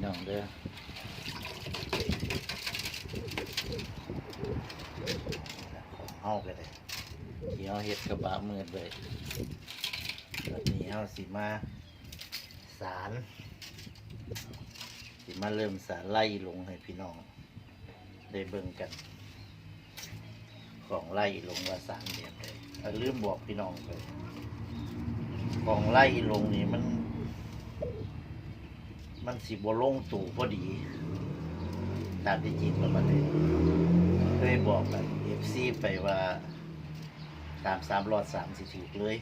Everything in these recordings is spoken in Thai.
พี่น้องเด้อของเฮาก็ได้ที่เฮาเฮ็ดกระบะมืดเลยวันนี้เฮาสิมาสารสิมาเริ่มสารไล่ลงให้พี่น้อง ได้เบิ่งกัน ของไล่ลงว่าสารแบบใดเอ่อลืมบอกพี่น้องไปของไล่ลงนี่มัน มันสิบลงตู่พอดีตามที่จริงแล้วมันเลยเคยบอกกับเอฟซีไปว่าตามสามรอดสามสิถูกเลย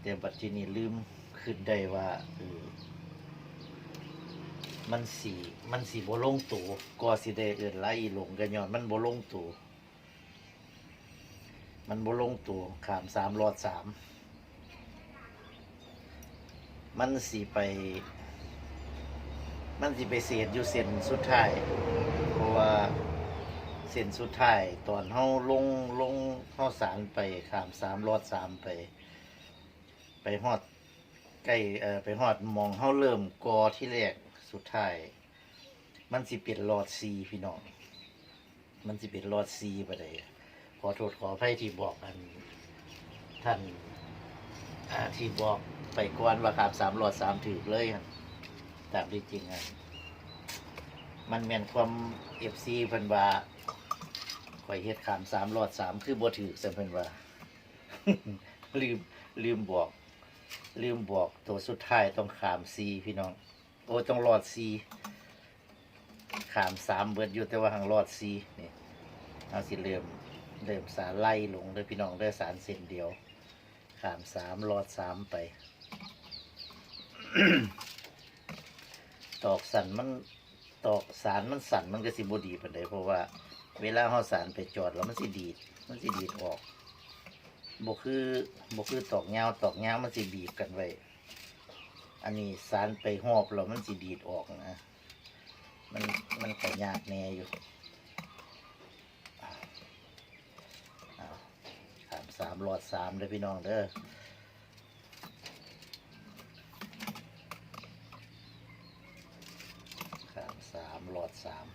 แต่บัดทีนี้ลืมขึ้นได้ว่าเออมันสีมันสีบลงตู่ก็สิได้เอื่นไล่ลงกันย้อนมันบลงตู่มันบลงตู่ขามสามรอดสาม มันสีไป มันสิไปเสียดอยู่เส้นสุดท้ายเพราะว่าเส้นสุดท้ายตอนเฮาลงลงเฮาสารไปขามสามรอดสามไป ไปฮอดใกล้เอ่อไปฮอดมองเฮาเริ่มกอที่แรกสุดท้าย มันสิเป็นรอดซีพี่น้องมันสิเป็นรอดซีไปเลยขอโทษขออภัยที่บอกอันท่านที่บอกไปก่อนว่าขามสามรอดสามถือเลยครับ ตามที่จริงอะมันแม่นความเอฟซีเพิ่นว่าข่อยเฮ็ดขามสามรอดสามคือบ่ถือเพิ่นว่า ลืมลืมบอก ลืมบอกตัวสุดท้ายต้องขามซีพี่น้อง โอ้ต้องรอดซีขามสามเบิดอยู่แต่ว่าหังรอดซีนี่เอาสิเริ่มเริ่มสารไล่ลงเลยพี่น้องได้สารเส้นเดียว ขามสามรอดสามไป ตอกสันมันตอกสารมันสั่นมันก็สิบดีปานใดเพราะว่า เวลาเฮาสารไปจอดแล้วมันสิดีด มันสิดีดออกบ่คือบ่คือตอกยาตอกยามันสิบีบกันไว้อันนี้สารไปหอบแล้วมันสิดีดออกนะมันมันก็ยากแน่อยู่สามสามหลอดสามเด้พี่น้องเด้อ ขามหลอดสาม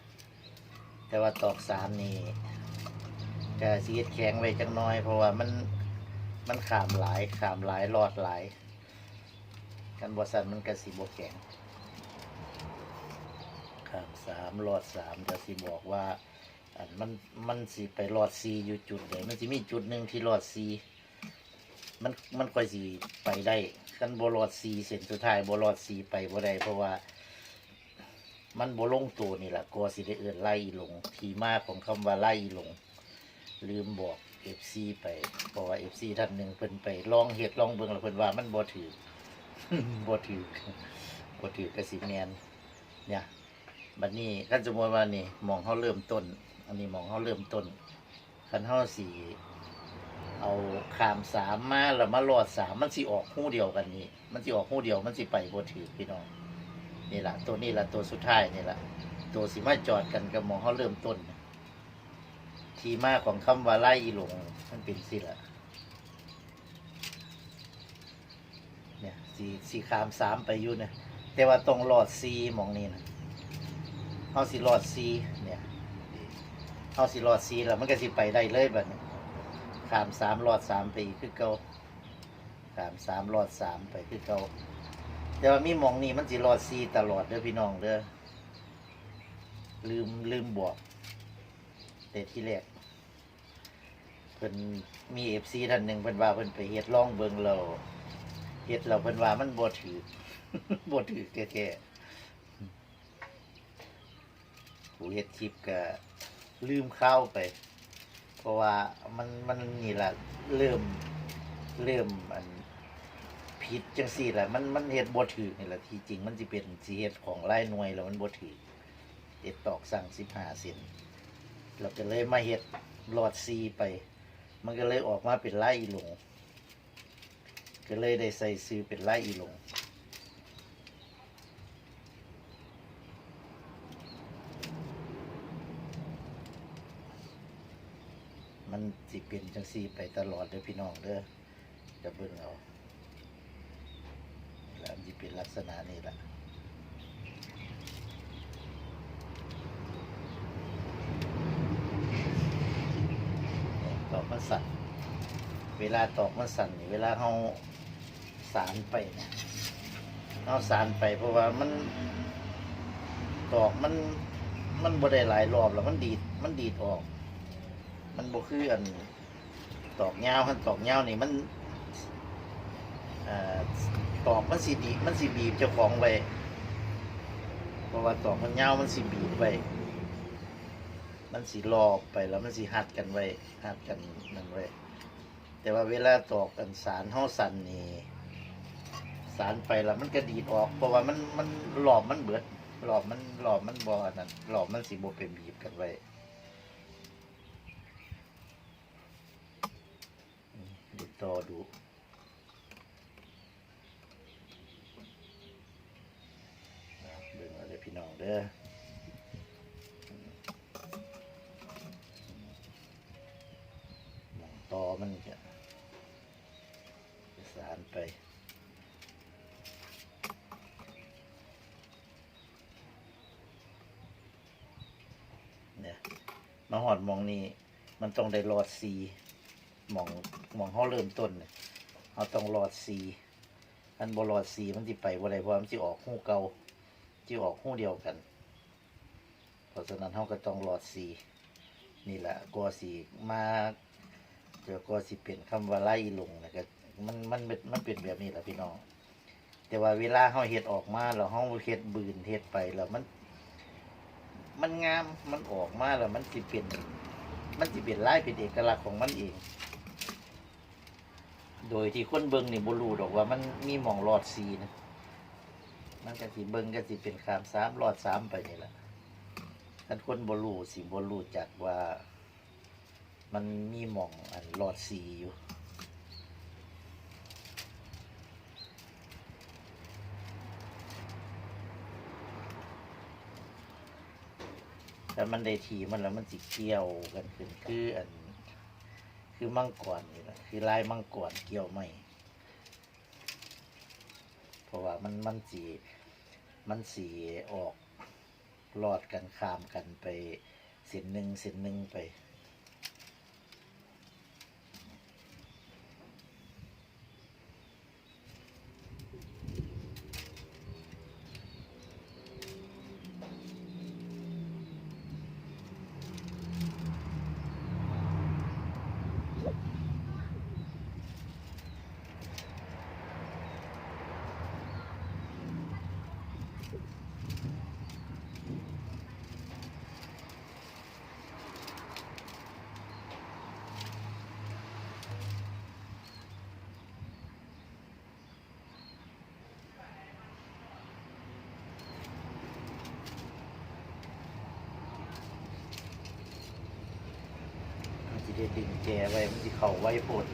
แต่ว่าตอกสามนี่จะสีดแข็งไว้จังน้อย เพราะว่ามันมันขามหลายขามหลายหลอดหลายกันบอสันมันกระสีบวแข็งขามสามหลอดสามจะสีบอกว่าอันมันมันสีไปหลอดซีอยู่จุดไหนมันจะมีจุดหนึ่งที่หลอดซีมันมันค่อยสีไปได้กันบหลอดซีเส้นสุดท้ายบหลอดซีไปบ่ได้เพราะว่า มันบ่ลงตัวนี่แหละก็สิได้เอื่นไล่ลง ทีมาของคำว่าไล่ลง ลืมบอกเอฟซีไปเพราะว่าเอฟซีท่านหนึ่งเพิ่นไปลองเฮ็ดลองเบิ่งแล้วเพิ่นว่ามันบ่ถือ บ่ถือบ่ถือกระสิแมนเนี่ยบัดนี้คันสมมติว่านี่หมองเฮาเริ่มต้น อันนี้หมองเฮาเริ่มต้นคันเฮาสิเอาขามสามมาแล้วมาลอดสามมันสิออกหู้เดียวกันนี่มันสิออกหู้เดียวมันสิไปบ่ถือพี่น้อง นี่แหละตัวนี้แหละตัวสุดท้ายนี่แหละตัวสิมาจอดกันกับหมองเขาเริ่มต้น ทีมาของคำว่าไล่อีหลงมันเป็นสิละเนี่ยสีสีขามสามไปอยู่นี่ยแต่ว่าตรงหลอดซีมองนี้นะเขาสิหลอดซีเนี่ยเขาสิหลอดซีแล้วมันก็สิไปได้เลยแบบนี้ขามสามหลอดสามไปคือเก่าขามสามหลอดสามไปคือเก่า แต่ว่ามีหมองนี่มันสิรอดซีตลอดเด้อพี่น้องเด้อลืมลืมบอกแต่ที่แรกเพิ่นมีเอฟซีท่านหนึ่งเพิ่นว่าเพิ่นไปเฮ็ดล่องเบิงเราเฮ็ดเราเพิ่นว่ามันบ่ถือบ่ถือแท้ๆผู้เฮ็ดคลิปก็ลืมเข้าไป เพราะว่ามันมันนี่ล่ะเริ่มเริ่มอัน ผิดจังสี่แหละมันมันเฮ็ดบ่ถือนี่แหละที่จริงมันสิเป็นสิเฮ็ดของไรายหน่วยแล้วมันบ่ถือเฮ็ดตอกสั่ง15เซนเราก็เลยมาเฮ็ดหลอดซีไป มันก็เลยออกมาเป็นลายอีหลง ก็เลยได้ใส่ซื้อเป็นลายอีหลงมันสิเป็นจังซี่ไปตลอดเด้อพี่น้องเด้อจะเบิ่งเอา ล้มันจะเป็นลักษณะนี้แหละตอกมาสั่น เวลาตอกมาสั่นเวลาเขาสารไปเนี่ยเขาสารไปเพราะว่ามันตอกมันมันบดได้หลายรอบแล้วมันดีดมันดีดออก มันบ่คืออันตอกเงาคันตอกเงานี่มัน ตอกมันสิดีมันสิบีบเจ้าของไว้เพราะว่าตอกมันยามันสิบีบไว้มันสิรอบไปแล้วมันสิหัดกันไว้หัดกันนั่นไว้แต่ว่าเวลาตอกกันสารเฮาสันนี่สารไปแล้วมันก็ดีดออก เพราะว่ามันมันหลอบมันเบิดหลอบมันหลอบมันบ่อนนั้นหลอบมันสิบ่เป็นบีบกันไว้ดูต่อดูนะเบิ่ง เอาเด้อพี่น้อมองตอมันจะสารไปเนี่ยมาหอดมองนี้มันต้องได้รอดซีมองมองเขาเริ่มต้นเนี่ยเขาต้องรอดซีอันบรอดซีมันจะไปว่าไรเพราะมันจะออกหูเก่าะออกหู้เดียวกัน เพราะฉะนั้นเขาก็ต้องรอดซีนี่แหละกอสีมาเดี๋ยวก็สิเป็นคำว่าไล่ลงนะครับมันมันเป็นมันเป็นแบบนี้แหละพี่น้อง แต่ว่าเวลาเขาเฮ็ดออกมาแล้วเขาเฮ็ดบืนเฮ็ดไปแล้วมัน มันงามมันออกมาแล้วมันสิเป็นมันสิเป็นลายเป็นเอกลักษณ์ของมันเอง โดยที่คนเบิงนี่บรูดอกว่ามันมีหมองหลอดสีนะ มันก็สิเบิงก็สิเป็นขามสามหลอดสามไปนี่แหละท่านคนบรูสิบรูจักว่า มันมีหม่องอันหลอดสีอยู่แต่มันได้ทีมันแล้วมันสิเกี่ยวกันขึ้นคืออัน คือมังกรนี่แหละคือลายมังกรเกี่ยวไม่เพราะว่ามันมันสี มันสีออกรอดกันขามกันไปสินหนึ่งสินหนึ่งไป ได้ดึงแจไว้มันจะเข่าไว้โพด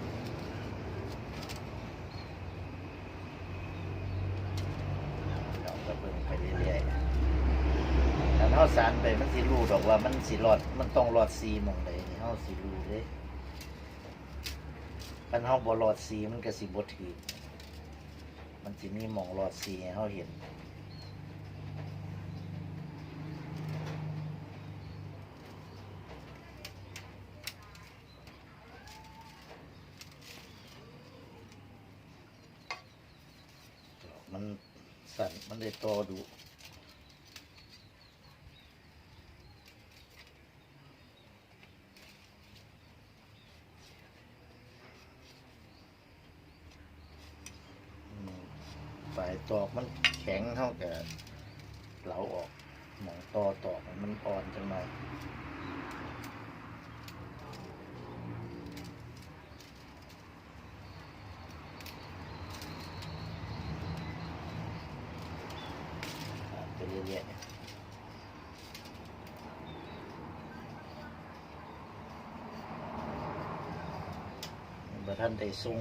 เราก็เบิ่งไปเรื่อยๆถ้าเฮาสารไปมันสิรู้ดอกว่ามันสิรอดมันต้องรอดซีหมองใดนี่เฮาสิรู้เลยคันเฮาบ่รอดซีมันก็สิบ่ถือมันสิมีหมองรอดซีให้เฮาเห็นสั่น มันได้ ต่อดูฝ่ายตอกมันแข็งเท่ากับเหลาออกหมองตอตอกมันอ่อนจังหน่อยอ่าไปเรื่อย ๆบ่ท่านได้ทรง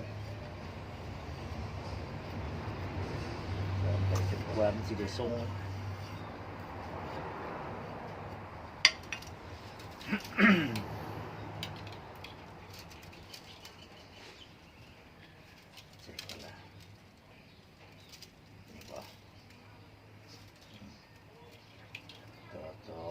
ไปจนกว่ามันสิได้ทรงเสร็จแล้วล่ะนี่บ่ต่อต่อ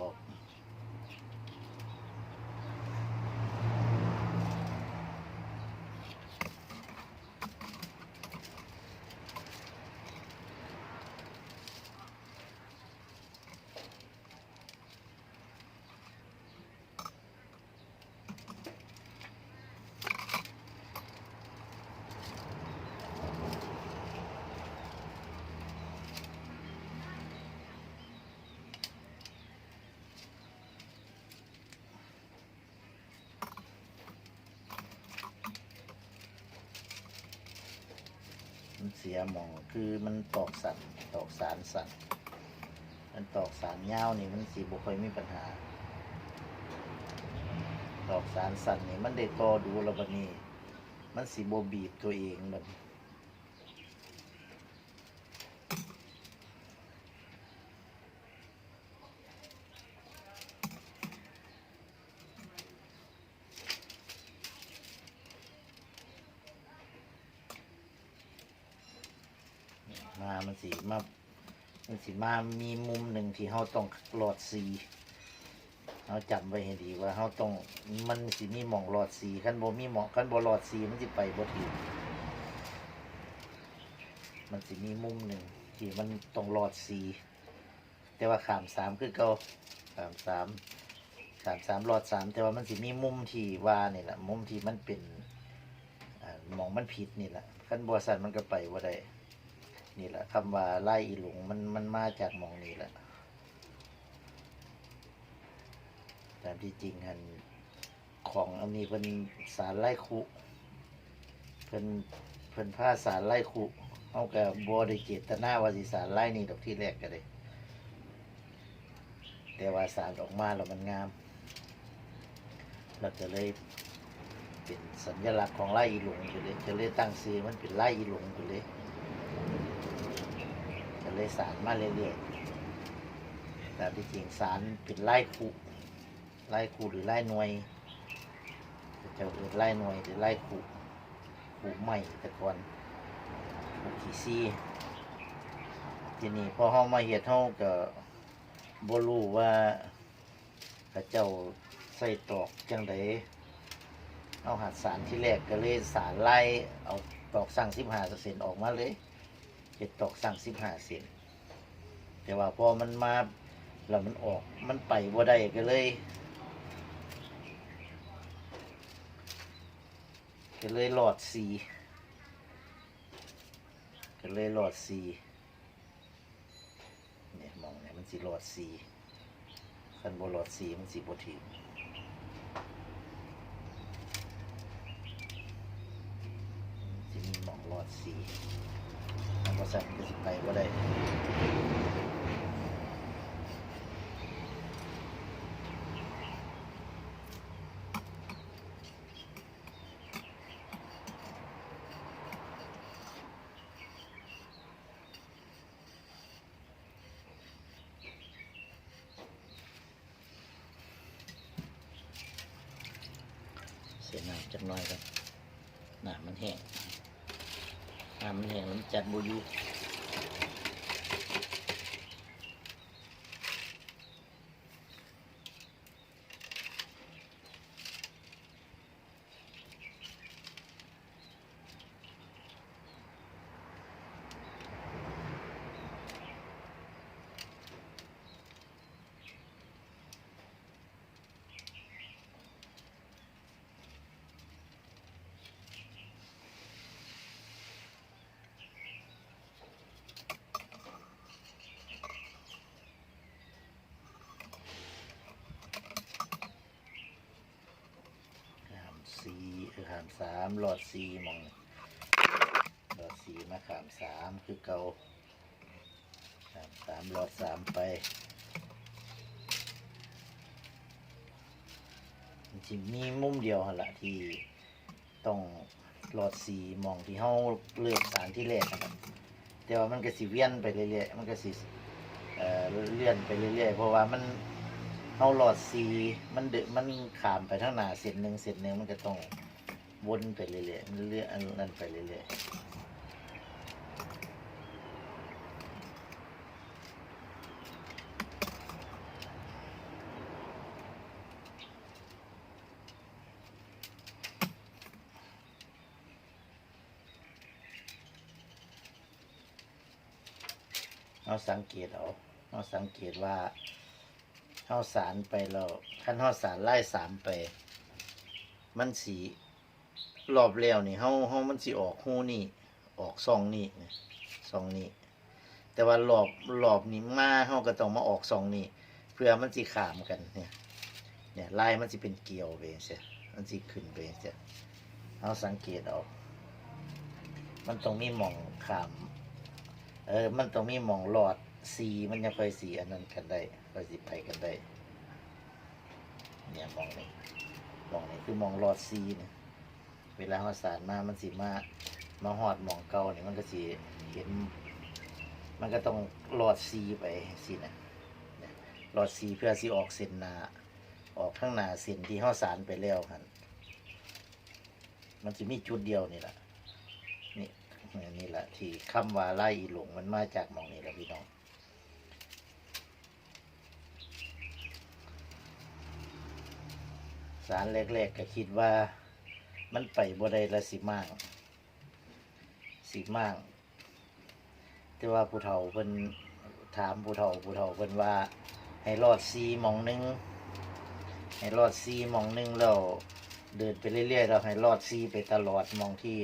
สียหมองคือมันตอกสันตอกสารสันมันตอกสารยาวนี่มันสีบ่ค่อยมีปัญหา ตอกสารสันนี่มันได้ตอดูแล้วบันนี้ มันสีโบบีบตัวเองบัดนี้ สีมามันสิมามีมุมหนึ่งที่เราต้องหลอดสีเราจำไว้ให้ดีว่าเราต้องมันสิมีหมองหลอดสีขั้นบมีหมองขั้นบหลอดสีมันสิไปบ่ถึงมันสิมีมุมหนึ่งที่มันต้องหลอดสีแต่ว่าขามสามคือเก่าขามสามขามสามหลอดสามแต่ว่ามันสิมีมุมที่ว่านี่แหละมุมที่มันเป็นหมองมันผิดนี่แหละขั้นบ่สันมันก็ไปบ่าได้ นี่แหละคำว่าไล่อีหลงมันมันมาจากมองนี้แหละตามที่จริงหันของอันนี้เป็นสารไล่คุเป็นเป็นผ้าสารไล่คุเอากับบอได้เจตนาวาสิสารไล่นี่ดอกที่แรกก็ได้แต่ว่าสารออกมาแล้วมันงาม เราจะเลยเป็นสัญลักษณ์ของไล่อีหลงไปเลยจะเลยตั้งซื้อมันเป็นไล่อีหลงไปเลย เลยสารมาเรื่อยๆแต่ที่จริงสารเป็นไล่คูไล่คูหรือไล่หน่วยจะเอินไล่หน่วยหรือไล่คูคูใหม่แต่ก่อนคูขี่ซี่ทีนี้พอเขามาเห็ดเขาก็บรู้ว่าเขาเจ้าใส่ตอกจังไดเอาหัดสารที่แรกก็เลยสารไล่เอาตอกสั่งสิบห้าเซนออกมาเลย เห็ดตอกสั่งสิบห้าเซนแต่ว่าพอมันมาแล้วมันออกมันไปบ่ได้ก็เลยก็เลยหลอดสีก็เลยหลอดสีเนี่ยมองเนี่ยมันสิหลอดสีคันบ่หลอดสีมันสิบ่ถึงสิมีหมองหลอดสี สั่นก็สิไปบ่ได้เสียน้ำจักน่อยครับน้ำมันแห้งำมันแหงมันจัดบุยูหาม สีเออหามสามหลอดสีหมองหลอดสีมาขามสามคือเกาขามสามหลอดสามไปจริงมีมุมเดียวหั่นละที่ต้องหลอดสีมองที่เฮาเลือกสารที่แรกนะครับแต่ว่ามันก็สิเวียนไปเรื่อยๆมันก็สิเอ่อเลื่อนไปเรื่อยๆเพราะว่ามันเอาหลอดสีมันเดือมันขามไปทั้งหน้าเส้นหนึ่งเส้นหนึ่งมันก็ต้อง วนไปเรื่อยๆเรื่อยอันนั้นไปเรื่อยๆเอาสังเกตเอาเอาสังเกตว่าเฮาสารไปแล้วขั้นเฮาสารไล่สามไป มันสี รอบแล้วนี่เฮาเฮามันสิออกหูนี่ ออกซองนี่ซองนี่แต่ว่ารอบรอบนี้มาเฮาก็ต้องมาออกซองนี่เพื่อมันสิขามกันเนี่ยเนี่ยลายมันสิเป็นเกลียวไปเสียมันสิขึ้นไปเสียเอาสังเกตเอามันต้องมีหม่องขาม เออ มันต้องมีหม่องหลอดสีมันยังค่อยสีอันนั้นกันได้ค่อยสิไปกันได้ เนี่ยมองนี้หมองนี้คือมองหลอดสีเนี่ย เวลาเขาสารมา มันสีมามาหอดหมองเก่าเนี่ยมันก็สีเห็น มันก็ต้องหลอดสีไปสินะหลอดสีเพื่อสีออกเส้นหนาออกข้างหน้าเส้นที่เขาสารไปแล้วครับมันจะมีจุดเดียวนี่แหละนี่นี่แหละที่คำว่าไล่อีหลงมันมาจากหมองนี้แหละพี่น้องสารแรกๆก็คิดว่า มันไปบ่ได้ละสิมากสิมาก แต่ว่าผู้เฒ่าเพิ่นถามผู้เฒ่าผู้เฒ่าเพิ่นว่า ให้รอดซีมองหนึงให้รอดซีมองหนึงแล้วเดินไปเรื่อยๆเราให้รอดซีไปตลอดมองที่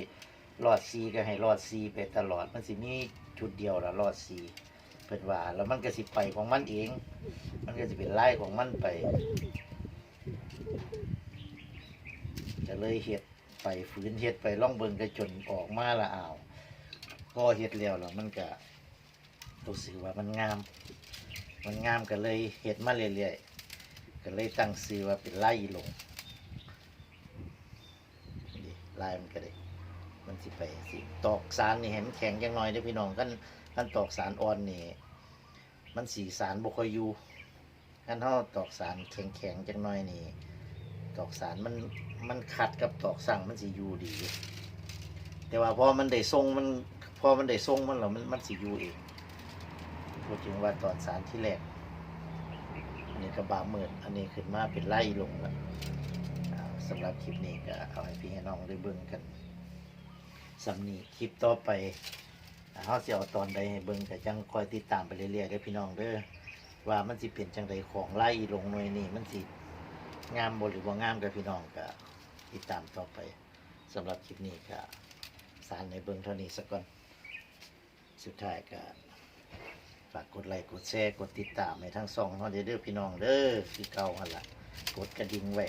รอดซีก็ให้รอดซีไปตลอด มันสิมีจุดเดียวละรอดซีเพิ่นว่า แล้วมันก็สิไปของมันเอง มันก็สิเป็นไล่ของมันไป จะเลยเฮ็ด ไปฝืนเฮ็ดไปล่องเบิงกระจนออกมาละอ้าวก็เฮ็ดแล้วแล้วมันก็รู้สึกว่ามันงาม มันงามก็เลยเฮ็ดมาเรื่อยๆก็เลยตั้งชื่อว่าเป็นไล่ลงนี่ไล่มันก็ได้มันสิไปสิตอกสารนี่เห็นแข็งจังหน่อยเด้พี่น้องกันกันตอกสารอ่อนนี่มันสีสารบ่ค่อยอยู่กันเฮาตอกสารแข็งๆจังหน่อยนี่ ตอกสารมัน มันขัดกับตอกสั่งมันสิอยู่ดี แต่ว่าพอมันได้ทรงมันพอมันได้ทรงมันแล้วมันมันสิอยู่เองพูดถึงว่าตอนสารที่แรกอันนี้กระบาเมิดอันนี้ขึ้นมาเป็นไล่ลงแล้วสำหรับคลิปนี้ก็เอาให้พี่ให้น้องได้เบิ่งกันสำนีคลิปต่อไปอ่าเขาสิเอาตอนใดให้เบิ่งก็จังคอยติดตามไปเรื่อยๆเด้อพี่น้องเด้อว่ามันสิเป็นจังใดของไล่ลงหน่วยนี่มันสิงามบหรือว่างามกับพี่น้องก็ ติดตามต่อไปสำหรับคลิปนี้ก็สารในเบื้องเท่านี้สักก่อน สุดท้ายก็ฝากกดไลค์กดแชร์กดติดตามในทั้งสองเขาเด้อพี่น้องเด้อคือเก่าหันละกดกระดิ่งไว้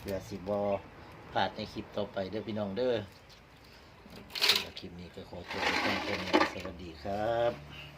เพื่อสิบอพลาดในคลิปต่อไปเด้อพี่น้องเด้อคลิปนี้ก็ขอจบไปแค่นี้สวัสดีครับ